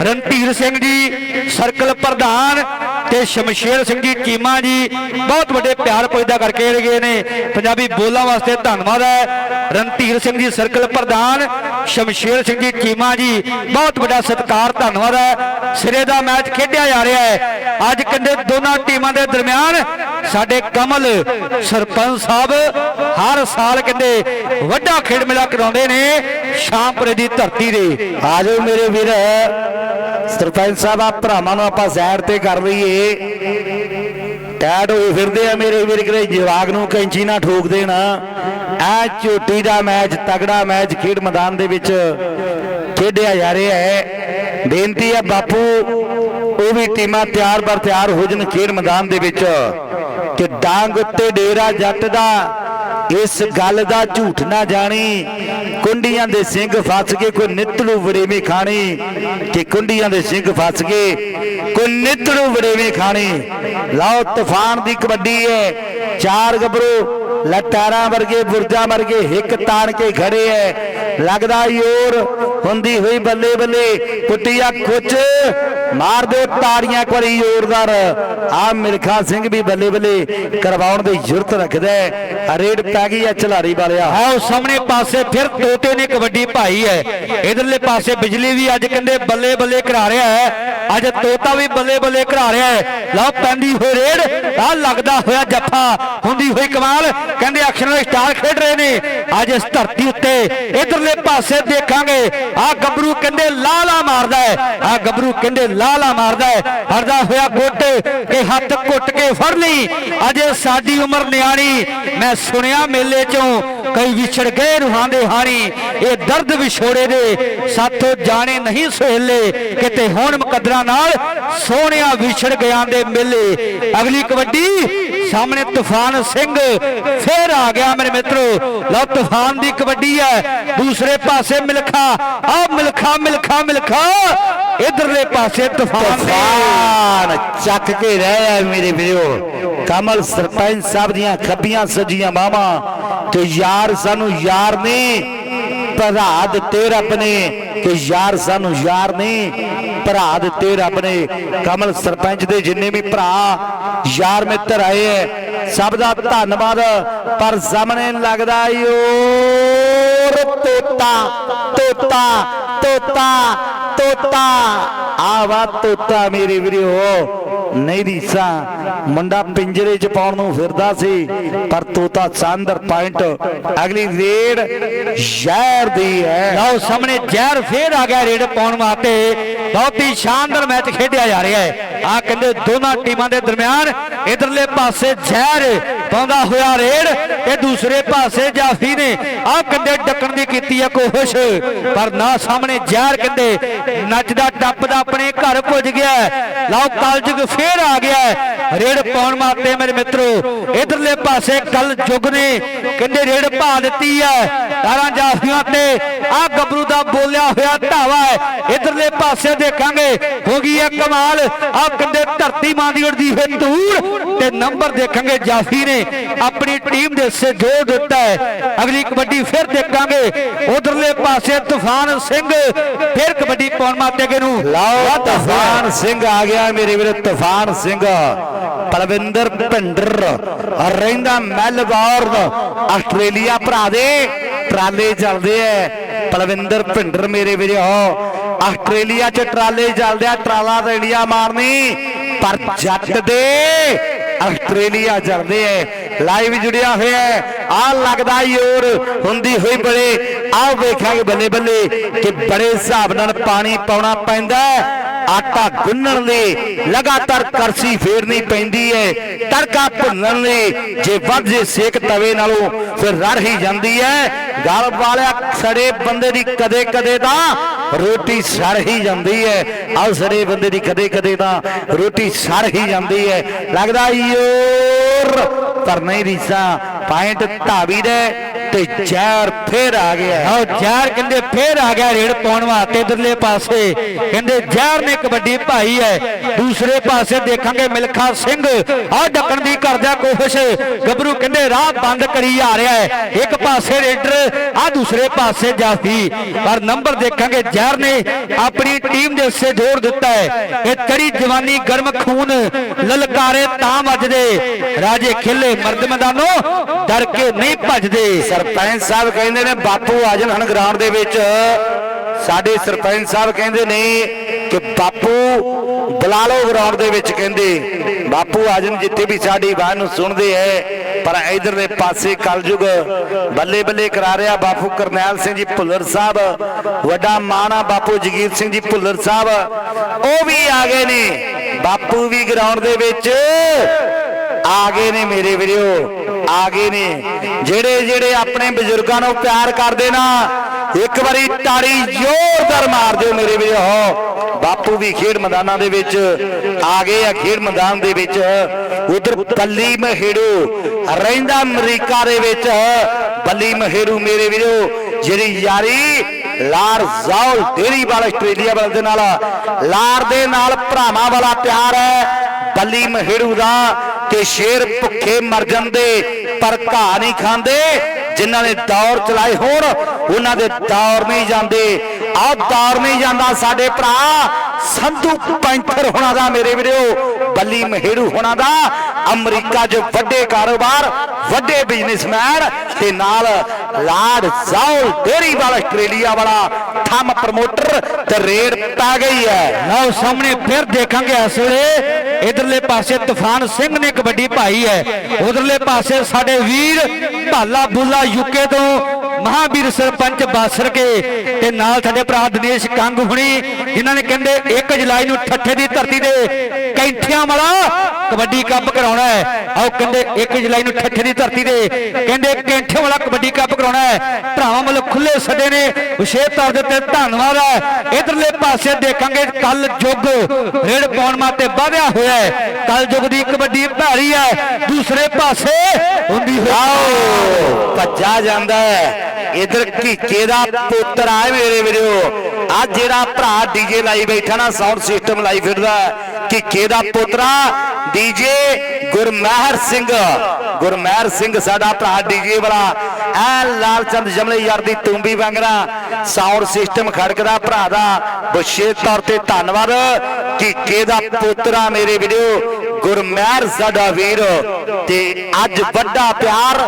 ਰਣਧੀਰ ਸਿੰਘ ਜੀ, ਸਰਕਲ ਪ੍ਰਧਾਨ ਤੇ ਸ਼ਮਸ਼ੇਰ ਸਿੰਘ ਜੀ ਚੀਮਾ ਜੀ, ਬਹੁਤ ਵੱਡੇ ਪਿਆਰ ਪੁੱਜਦਾ ਕਰਕੇ ਗਏ ਨੇ। ਪੰਜਾਬੀ ਬੋਲਾਂ ਵਾਸਤੇ ਧੰਨਵਾਦ ਹੈ। ਰਣਧੀਰ ਸਿੰਘ ਜੀ, ਸਰਕਲ ਪ੍ਰਧਾਨ, ਸ਼ਮਸ਼ੇਰ ਸਿੰਘ ਜੀ ਚੀਮਾ ਜੀ, ਬਹੁਤ ਵੱਡਾ ਸਤਿਕਾਰ, ਧੰਨਵਾਦ ਹੈ। ਸਿਰੇ ਦਾ ਮੈਚ ਖੇਡਿਆ ਜਾ ਰਿਹਾ ਹੈ। ਅੱਜ ਕਹਿੰਦੇ ਦੋਨਾਂ ਟੀਮਾਂ ਦੇ ਦਰਮਿਆਨ ਸਾਡੇ ਕਮਲ ਸਰਪੰਚ ਸਾਹਿਬ ਹਰ ਸਾਲ ਕਹਿੰਦੇ ਵੱਡਾ ਖੇਡ ਮੇਲਾ ਕਰਾਉਂਦੇ ਨੇ, ਸ਼ਾਮਪੁਰੇ ਦੀ ਧਰਤੀ ਦੇ। ਆਜੋ ਮੇਰੇ ਵੀਰ। ਸਰਪੰਚ ਸਾਹਿਬ ਆ ਭਰਾਵਾਂ ਨੂੰ ਆਪਾਂ ਸਾਈਡ ਤੇ ਕਰ ਲਈਏ। ਟੈਡ ਹੋਏ ਫਿਰਦੇ ਆ ਮੇਰੇ ਵੀਰ, ਕਿਤੇ ਜਵਾਗ ਨੂੰ ਕੈਂਚੀ ਨਾ ਠੋਕ ਦੇਣਾ। ਐ ਝੋਟੀ ਦਾ ਮੈਚ, ਤਗੜਾ ਮੈਚ ਖੇਡ ਮੈਦਾਨ ਦੇ ਵਿੱਚ ਖੇਡਿਆ ਜਾ ਰਿਹਾ ਹੈ। ਬੇਨਤੀ ਹੈ ਬਾਪੂ, ਉਹ ਵੀ ਟੀਮਾਂ ਤਿਆਰ ਬਰ ਤਿਆਰ ਹੋ ਜਨ ਖੇਡ ਮੈਦਾਨ ਦੇ ਵਿੱਚ। ਕਿ ਡਾਂਗ ਉੱਤੇ ਡੇਰਾ ਜੱਟ ਦਾ, ਇਸ ਗੱਲ ਦਾ ਝੂਠ ਨਾ ਜਾਣੀ। ਕੁੰਡੀਆਂ ਦੇ ਸਿੰਘ ਫਸ ਕੇ ਕੋਈ ਨਿੱਤੜੂ ਵੜੇਵੇਂ ਖਾਣੀ। ਕਿ ਕੁੰਡੀਆਂ ਦੇ ਸਿੰਘ ਫਸ ਗਏ, ਕੋਈ ਨਿੱਤੜੂ ਵੜੇਵੇਂ ਖਾਣੀ। ਲਓ, ਤੂਫਾਨ ਦੀ ਕਬੱਡੀ ਹੈ। ਚਾਰ ਗੱਭਰੂ ਲਟਾਰਾਂ ਵਰਗੇ, ਬੁਰਜਾਂ ਵਰਗੇ, ਹਿੱਕ ਤਾਣ ਕੇ ਖੜੇ ਐ। ਲੱਗਦਾ ਯੋਰ ਹੁੰਦੀ ਹੋਈ ਬੱਲੇ ਬੱਲੇ, ਕੁੱਟਿਆ ਕੁੱਚ। ਮਾਰ ਦੇ ਤਾੜੀਆਂ ਇੱਕ ਵਾਰੀ ਜ਼ੋਰਦਾਰ। ਆ ਮਿਲਖਾ ਸਿੰਘ ਵੀ ਬੱਲੇ ਬੱਲੇ ਕਰਵਾਉਣ ਦੀ ਜ਼ਰੂਰਤ ਰੱਖਦਾ ਰੇਡ ਪੈ ਗਈ ਐ ਚਲਾਰੀ ਵਾਲਿਆ। ਆਓ ਸਾਹਮਣੇ ਪਾਸੇ ਫਿਰ ਤੋਤੇ ਨੇ ਕਬੱਡੀ ਭਾਈ ਹੈ। ਇਧਰਲੇ ਪਾਸੇ ਬਿਜਲੀ ਵੀ ਅੱਜ ਕਹਿੰਦੇ ਬੱਲੇ ਬੱਲੇ ਕਰਾ ਰਿਹਾ ਹੈ। ਅੱਜ ਤੋਤਾ ਵੀ ਬੱਲੇ ਬੱਲੇ ਕਰਾ ਰਿਹਾ ਹੈ। ਲਓ ਪੈਂਦੀ ਹੋਈ ਰੇਡ ਆ ਲੱਗਦਾ ਹੋਇਆ ਜੱਫਾ। ਹੁੰਦੀ ਹੋਈ ਕਮਾਲ। ਕਹਿੰਦੇ ਅਕਸ਼ਰ ਸਟਾਰ ਖੇਡ ਰਹੇ ਨੇ। ਅੱਜ ਇਸ ਧਰਤੀ ਉੱਤੇ ਇਧਰਲੇ ਪਾਸੇ ਦੇਖਾਂਗੇ। ਆ ਗੱਭਰੂ ਕਹਿੰਦੇ ਲਾਲਾ ਮਾਰਦਾ ਹੈ। ਆ ਗੱਭਰੂ ਕਹਿੰਦੇ ਲਾਲਾ ਮਾਰਦਾ ਹੈ, ਹਰਦਾ ਹੋਇਆ ਗੁੱਟ ਕੇ ਹੱਥ ਘੁੱਟ ਕੇ ਫੜ ਲਈ। ਅਜੇ ਸਾਡੀ ਉਮਰ ਨਿਆਣੀ, ਮੈਂ ਸੁਣਿਆ ਮੇਲੇ ਚੋਂ ਕਈ ਵਿਛੜ ਗਏ ਰੂਹਾਂ ਦੇ ਹਾਣੀ। ਇਹ ਦਰਦ ਵਿਛੋੜੇ ਦੇ ਸਾਥੋਂ ਜਾਣੇ ਨਹੀਂ ਸੋਹਲੇ। ਕਿਤੇ ਹੁਣ ਮੁਕੱਦਰਾਂ ਨਾਲ ਸੋਹਣਿਆ ਵਿਛੜ ਗਿਆ ਦੇ ਮੇਲੇ। ਅਗਲੀ ਕਬੱਡੀ, ਸਾਹਮਣੇ ਤੂਫਾਨ ਸਿੰਘ ਫੇਰ ਆ ਗਿਆ ਮੇਰੇ ਮਿੱਤਰੋ। ਲਓ, ਤੂਫਾਨ ਦੀ ਕਬੱਡੀ ਹੈ। ਦੂਸਰੇ ਪਾਸੇ ਮਿਲਖਾ ਆ ਮਿਲਖਾ ਮਿਲਖਾ ਮਿਲਖਾ। ਇਧਰਲੇ ਪਾਸੇ ਤੂਫਾਨ ਚੱਕ ਕੇ ਰਹਿ ਆ ਮੇਰੇ ਵੀਰੋ। ਕਮਲ ਸਰਪੰਚ ਸਾਹਿਬ ਦੀਆਂ ਖੱਬੀਆਂ ਸੱਜੀਆਂ ਬਾਹਾਂ ਤੇ ਯਾਰ ਸਾਨੂੰ ਯਾਰ ਨੇ, ਭਰਾ ਦਿੱਤੇ ਰੱਬ ਨੇ ਕਿ ਯਾਰ ਸਾਨੂੰ ਯਾਰ ਨੇ, ਭਰਾ ਦਿੱਤੇ ਰੱਬ ਨੇ। ਕਮਲ ਸਰਪੰਚ ਦੇ ਜਿੰਨੇ ਵੀ ਭਰਾ ਯਾਰ ਮਿੱਤਰ ਆਏ ਐ, ਸਭ ਦਾ ਧੰਨਵਾਦ। ਪਰ ਸਾਹਮਣੇ ਲੱਗਦਾ ਈ ਓ ਤੋਤਾ ਤੋਤਾ ਤੋਤਾ ਤੋਤਾ। ਆਵਾ ਤੋਤਾ ਮੇਰੇ ਵੀਰੋ। ਨਹੀਂ ਦੀਸਾ ਮੁੰਡਾ ਪਿੰਜਰੇ 'ਚ ਪਾਉਣ ਨੂੰ ਫਿਰਦਾ ਸੀ, ਪਰ ਤੋਤਾ ਸਾਂਦਰ ਪੁਆਇੰਟ ਅਗਲੀ ਰੇਡ ਜ਼ਹਿਰ ਦੀ ਹੈ। ਲਓ ਸਾਹਮਣੇ ਜ਼ਹਿਰ ਫੇਰ ਆ ਗਿਆ ਰੇਡ ਪਾਉਣ ਵਾਸਤੇ। ਬਹੁਤ ਹੀ ਸ਼ਾਨਦਾਰ ਮੈਚ ਖੇਡਿਆ ਜਾ ਰਿਹਾ ਹੈ। ਆ ਕਹਿੰਦੇ ਦੋਨਾਂ ਟੀਮਾਂ ਦੇ ਦਰਮਿਆਨ ਇਧਰਲੇ ਪਾਸੇ ਜ਼ਹਿਰ ਪਾਉਂਦਾ ਹੋਇਆ ਰੇਡ ਤੇ ਦੂਸਰੇ ਪਾਸੇ ਜਾਫੀ ਨੇ ਆ ਕੰਦੇ ਡੱਕਣ ਦੀ ਕੀਤੀ ਹੈ ਕੋਸ਼ਿਸ਼। ਪਰ ਨਾ ਸਾਹਮਣੇ ਜ਼ਹਿਰ ਕੰਦੇ ਨੱਚਦਾ ਟੱਪਦਾ ਆਪਣੇ ਘਰ ਪੁੱਜ ਗਿਆ ਹੈ। ਲਓ ਕਲਯੁਗ ਫੇਰ ਆ ਗਿਆ ਰੇਡ ਪਾਉਣ ਮਾਤੇ ਮੇਰੇ ਮਿੱਤਰੋ ਇਧਰਲੇ ਪਾਸੇ ਕਲ ਜੁਗ ਨੇ ਕਹਿੰਦੇ ਰੇਡ ਪਾ ਦਿੱਤੀ ਹੈ। ਤਾਰਾਂ ਜਾਫੀਆਂ ਤੇ ਆ ਗੱਭਰੂ ਦਾ ਬੋਲਿਆ ਹੋਇਆ ਧਾਵਾ ਹੈ। ਇਧਰਲੇ ਪਾਸੇ ਦੇਖਾਂਗੇ ਹੋ ਗਈ ਹੈ ਕਮਾਲ। ਆ ਕੰਦੇ ਧਰਤੀ ਮਾਂ ਦੀ ਉੜਦੀ ਹੋਈ ਧੂੜ ਤੇ ਨੰਬਰ ਦੇਖਾਂਗੇ ਜਾਫੀ ਨੇ ਆਪਣੀ ਟੀਮ ਦੇ ਸੇ ਜੋੜ ਦਿੱਤਾ ਹੈ। ਅਗਲੀ ਕਬੱਡੀ ਫਿਰ ਦੇਖਾਂਗੇ। ਉਧਰਲੇ ਪਾਸੇ ਤੂਫਾਨ ਸਿੰਘ ਫਿਰ ਕਬੱਡੀ ਪਾਉਣ ਮਾਤੇ ਕੇ ਨੂੰ ਲਓ ਤੂਫਾਨ ਸਿੰਘ ਆ ਗਿਆ ਮੇਰੇ ਵੀਰ ਤੂਫਾਨ ਸਿੰਘ। ਪਲਵਿੰਦਰ ਭਿੰਡਰ ਰਹਿੰਦਾ ਮੈਲਬੌਰਨ, ਆਸਟ੍ਰੇਲੀਆ ਭਰਾ ਦੇ, ਟਰਾਲੇ ਚੱਲਦੇ ਐ। ਪਲਵਿੰਦਰ ਭਿੰਡਰ ਮੇਰੇ ਵੀਰੋ, ਆਸਟ੍ਰੇਲੀਆ 'ਚ ਟਰਾਲੇ ਚੱਲਦੇ ਆ, ਟਰਾਲਾ ਤਾਂ ਇੰਡੀਆ ਮਾਰਨੀ, ਪਰ ਜੱਟ ਦੇ ਆਸਟ੍ਰੇਲੀਆ ਚੱਲਦੇ ਐ। ਲਾਈਵ ਜੁੜਿਆ ਹੋਇਆ ਆ ਲੱਗਦਾ ਯੋਰ ਹੁੰਦੀ ਹੋਈ ਬੜੇ। ਆਹ ਵੇਖਾਂਗੇ ਬੱਲੇ ਬੱਲੇ ਕਿ ਬੜੇ ਹਿਸਾਬ ਨਾਲ ਪਾਣੀ ਪਾਉਣਾ ਪੈਂਦਾ ਆਟਾ ਗੁੰਨਣ ਲਈ ਲਗਾਤਾਰ ਕਰਸੀ ਫੇਰਨੀ ਪੈਂਦੀ ਹੈ ਤੜਕਾ ਭੁੰਨਣ ਲਈ ਜੇ ਵੱਧ ਜੇ ਸੇਕ ਤਵੇ ਨਾਲੋਂ ਫਿਰ ਰੜ ਹੀ ਜਾਂਦੀ ਹੈ ਗਲ ਵਾਲਿਆ ਸੜੇ ਬੰਦੇ ਦੀ ਕਦੇ ਕਦੇ ਤਾਂ ਰੋਟੀ ਸੜ ਹੀ ਜਾਂਦੀ ਹੈ ਆਹ ਸੜੇ ਬੰਦੇ ਦੀ ਕਦੇ ਕਦੇ ਤਾਂ ਰੋਟੀ ਸੜ ਹੀ ਜਾਂਦੀ ਹੈ ਲੱਗਦਾ ਯੋਰ ਪਰ ਨਹੀਂ ਰੀਸਾ ਪਾਇੰਟ ਧਾਵੀ ਦੇ ਤੇ ਜ਼ਹਿਰ ਫੇਰ ਆ ਗਿਆ। ਆਓ ਜ਼ਹਿਰ ਕਹਿੰਦੇ ਫੇਰ ਆ ਗਿਆ ਰੇਡ ਪਾਉਣ ਵਾਸਤੇ ਇਧਰਲੇ ਪਾਸੇ। ਕਹਿੰਦੇ ਜ਼ਹਿਰ ਨੇ ਕਬੱਡੀ ਭਾਈ ਹੈ। ਦੂਸਰੇ ਪਾਸੇ ਦੇਖਾਂਗੇ ਮਿਲਖਾ ਸਿੰਘ। ਆ ਡੱਕਣ ਦੀ ਕਰਦਾ ਕੋਸ਼ਿਸ਼। ਗੱਭਰੂ ਕਹਿੰਦੇ ਰਾਹ ਬੰਦ ਕਰੀ ਆ ਰਿਹਾ ਹੈ। ਇੱਕ ਪਾਸੇ ਰੇਡਰ ਆ ਦੂਸਰੇ ਪਾਸੇ ਜਾਫੀ। ਪਰ ਨੰਬਰ ਦੇਖਾਂਗੇ, ਜ਼ਹਿਰ ਨੇ ਆਪਣੀ ਟੀਮ ਦੇ ਹਿੱਸੇ ਜੋੜ ਦਿੱਤਾ ਹੈ। ਇਹ ਤੜੀ ਜਵਾਨੀ ਗਰਮ ਖੂਨ, ਲਲਕਾਰੇ ਤਾਂ ਵੱਜਦੇ। ਰਾਜੇ ਖਿੱਲੇ ਮਰਦ ਮੈਦਾਨੋਂ ਡਰ ਕੇ ਨਹੀਂ ਭੱਜਦੇ। ਸਰਪੰਚ ਸਾਹਿਬ ਕਹਿੰਦੇ ਨੇ, ਬਾਪੂ ਆ ਜਾਣ ਗਰਾਊਂਡ ਦੇ ਵਿੱਚ। ਸਾਡੇ ਸਰਪੰਚ ਸਾਹਿਬ ਕਹਿੰਦੇ ਨੇ ਕਿ ਬਾਪੂ ਬੁਲਾ ਲਓ ਗਰਾਊਂਡ ਦੇ ਵਿੱਚ ਕਹਿੰਦੇ। ਬਾਪੂ ਆ ਜਿੱਥੇ ਵੀ ਸਾਡੀ ਆਵਾਜ਼ ਨੂੰ ਸੁਣਦੇ ਐ, ਪਰ ਇਧਰਲੇ ਪਾਸੇ ਕਲਯੁਗ ਬੱਲੇ ਬੱਲੇ ਕਰਾ ਰਿਹਾ ਬਾਪੂ ਕਰਨੈਲ ਸਿੰਘ ਜੀ ਭੁੱਲਰ ਸਾਹਿਬ। ਵੱਡਾ ਮਾਣਾ ਬਾਪੂ ਜਗੀਰ ਸਿੰਘ ਜੀ ਭੁੱਲਰ ਸਾਹਿਬ। ਉਹ ਵੀ ਆ ਗਏ ਨੇ। ਬਾਪੂ ਵੀ ਗਰਾਊਂਡ ਦੇ ਵਿੱਚ। ਆ ਗਏ ਨੇ ਮੇਰੇ ਵੀਰੋ ਆ ਗਏ ਨੇ। ਜਿਹੜੇ ਜਿਹੜੇ ਆਪਣੇ ਬਜ਼ੁਰਗਾਂ ਨੂੰ ਪਿਆਰ ਕਰਦੇ ਨਾ, ਇੱਕ ਵਾਰੀ ਤਾੜੀ ਜ਼ੋਰਦਾਰ ਮਾਰ ਦਿਓ ਮੇਰੇ ਵੀਰੋ। ਬਾਪੂ ਵੀ ਖੇਡ ਮੈਦਾਨਾਂ ਦੇ ਵਿੱਚ ਆ ਗਏ ਆ ਖੇਡ ਮੈਦਾਨ ਦੇ ਵਿੱਚ। ਉਧਰ ਬੱਲੀ ਮਹੇੜੂ, ਰਹਿੰਦਾ ਅਮਰੀਕਾ ਦੇ ਵਿੱਚ। ਬੱਲੀ ਮਹੇੜੂ ਮੇਰੇ ਵੀਰੋ, ਜਿਹੜੀ ਯਾਰੀ ਲਾਰ ਜ਼ੌਲ ਡੇਰੀ ਵਾਲਾ ਆਸਟ੍ਰੇਲੀਆ ਵਾਲੇ ਦੇ ਨਾਲ, ਲਾਰ ਦੇ ਨਾਲ ਭਰਾਵਾਂ ਵਾਲਾ ਪਿਆਰ ਹੈ। ਬੱਲੀ ਮਹੇੜੂ ਦਾ ਕਿ ਸ਼ੇਰ ਭੁੱਖੇ ਮਰ ਜਾਂਦੇ, ਪਰ ਘਾਹ ਨਹੀਂ ਖਾਂਦੇ। ਜਿਨ੍ਹਾਂ ਨੇ ਦੌਰ ਚਲਾਏ ਹੋਣ, ਉਹਨਾਂ ਦੇ ਦੌਰ ਨਹੀਂ ਜਾਂਦੇ। ਆਹ ਦੌਰ ਨਹੀਂ ਜਾਂਦਾ ਸਾਡੇ ਭਰਾ। ਸੰਧੂ ਪੈਂਥਰ ਹੋਣਾ ਦਾ ਮੇਰੇ ਵੀਰੋ, ਬੱਲੀ ਮਹਿੜੂ ਹੋਣਾ ਦਾ। ਅਮਰੀਕਾ 'ਚ ਵੱਡੇ ਕਾਰੋਬਾਰ, ਵੱਡੇ ਬਿਜ਼ਨਸਮੈਨ ਤੇ ਨਾਲ ਲਾਰਡ ਜ਼ੌਲ ਡੇਰੀ ਵਾਲਾ ਆਸਟ੍ਰੇਲੀਆ ਵਾਲਾ ਥੰਮ ਪ੍ਰਮੋਟਰ ਤੇ ਰੇਡ ਪੈ ਗਈ ਹੈ। ਲਓ ਸਾਹਮਣੇ ਫਿਰ ਦੇਖਾਂਗੇ ਇਸ ਵੇਲੇ ਇਧਰਲੇ ਪਾਸੇ ਤੂਫਾਨ ਸਿੰਘ ਨੇ ਕਬੱਡੀ ਪਾਈ ਹੈ। ਉਧਰਲੇ ਪਾਸੇ ਸਾਡੇ ਵੀਰ ਭਾਲਾ ਬੁੱਲਾ ਯੂਕੇ ਤੋਂ ਮਹਾਵੀਰ ਸਰਪੰਚ ਬਾਸਰ ਕੇ ਤੇ ਨਾਲ ਸਾਡੇ ਭਰਾ ਦਿਨੇਸ਼ ਕੰਗ ਹੁਣੀ, ਜਿਨ੍ਹਾਂ ਨੇ ਕਹਿੰਦੇ 1 ਜੁਲਾਈ ਨੂੰ ਠੱਠੇ ਦੀ ਧਰਤੀ ਦੇ ਕੈਂਠਿਆਂ ਵਾਲਾ ਕਬੱਡੀ ਕੱਪ ਕਰਾਉਣਾ ਹੈ। ਆਓ ਕਹਿੰਦੇ 1 ਜੁਲਾਈ ਨੂੰ ਠੱਠੇ ਦੀ ਧਰਤੀ ਦੇ ਕਹਿੰਦੇ ਕੈਂਠੇ ਵਾਲਾ ਕਬੱਡੀ ਕੱਪ ਕਰਾਉਣਾ ਹੈ। ਭਰਾਵਾਂ ਵੱਲੋਂ ਖੁੱਲੇ ਸੱਦੇ ਨੇ, ਵਿਸ਼ੇਸ਼ ਤੌਰ ਦੇ ਉੱਤੇ ਧੰਨਵਾਦ ਹੈ। ਇਧਰਲੇ ਪਾਸੇ ਦੇਖਾਂਗੇ, ਕੱਲ ਜੁਗ ਰੇੜ ਪਾਉਣ ਮਾਤੇ ਵਧਿਆ ਹੋਇਆ ਹੈ। ਕੱਲ ਜੁਗ ਦੀ ਕਬੱਡੀ ਭਾਰੀ ਹੈ। ਦੂਸਰੇ ਪਾਸੇ ਹੁੰਦੀ ਹੋਈ ਆਓ ਭੱਜਾ ਜਾਂਦਾ ਹੈ। ਇਧਰ ਕੀਕੇ ਦਾ ਪੁੱਤਰ ਆ ਮੇਰੇ ਵੀਰੋ। ਆ ਜਿਹੜਾ ਭਰਾ ਡੀਜੇ ਲਾਈ ਬੈਠਾ ਨਾ ਸਾਊਂਡ ਸਿਸਟਮ ਲਾਈ ਫਿਰਦਾ ਕੀਕੇ ਦਾ ਪੁੱਤਰਾ ਡੀਜੇ ਗੁਰਮਹਿਰ ਸਿੰਘ। ਗੁਰਮਹਿਰ ਸਿੰਘ ਸਾਡਾ ਭਰਾ ਡੀਜੇ ਵਾਲਾ। ਐ ਲਾਲਚੰਦ ਜਮਲੇ ਯਾਰ ਦੀ ਤੂੰਬੀ ਵਾਂਗਰਾ ਸਾਊਂਡ ਸਿਸਟਮ ਖੜਕਦਾ ਭਰਾ ਦਾ। ਵਿਸ਼ੇਸ਼ ਤੌਰ ਤੇ ਧੰਨਵਾਦ। ਕੀਕੇ ਦਾ ਪੁੱਤਰਾ ਮੇਰੇ ਵੀਰੋ। ਗੁਰਮਹਿਰ ਸਾਡਾ ਵੀਰ। ਤੇ ਅੱਜ ਵੱਡਾ ਪਿਆਰ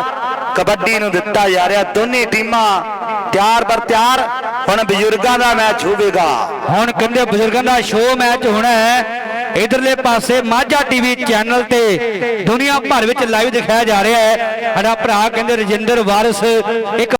ਕਬੱਡੀ ਨੂੰ ਦਿੱਤਾ ਜਾ ਰਿਹਾ, ਦੋਨੇ ਟੀਮਾਂ ਤਿਆਰ ਬਰ ਤਿਆਰ, ਹੁਣ ਬਜ਼ੁਰਗਾਂ ਦਾ ਮੈਚ ਹੋਵੇਗਾ। ਹੁਣ ਕਹਿੰਦੇ ਬਜ਼ੁਰਗਾਂ ਦਾ ਸ਼ੋਅ ਮੈਚ ਹੋਣਾ ਹੈ, ਇਧਰਲੇ ਪਾਸੇ ਮਾਝਾ ਟੀਵੀ ਚੈਨਲ ਤੇ ਦੁਨੀਆ ਭਰ ਵਿੱਚ ਲਾਈਵ ਦਿਖਾਇਆ ਜਾ ਰਿਹਾ ਹੈ। ਸਾਡਾ ਭਰਾ ਕਹਿੰਦੇ ਰਜਿੰਦਰ ਵਾਰਿਸ, ਇੱਕ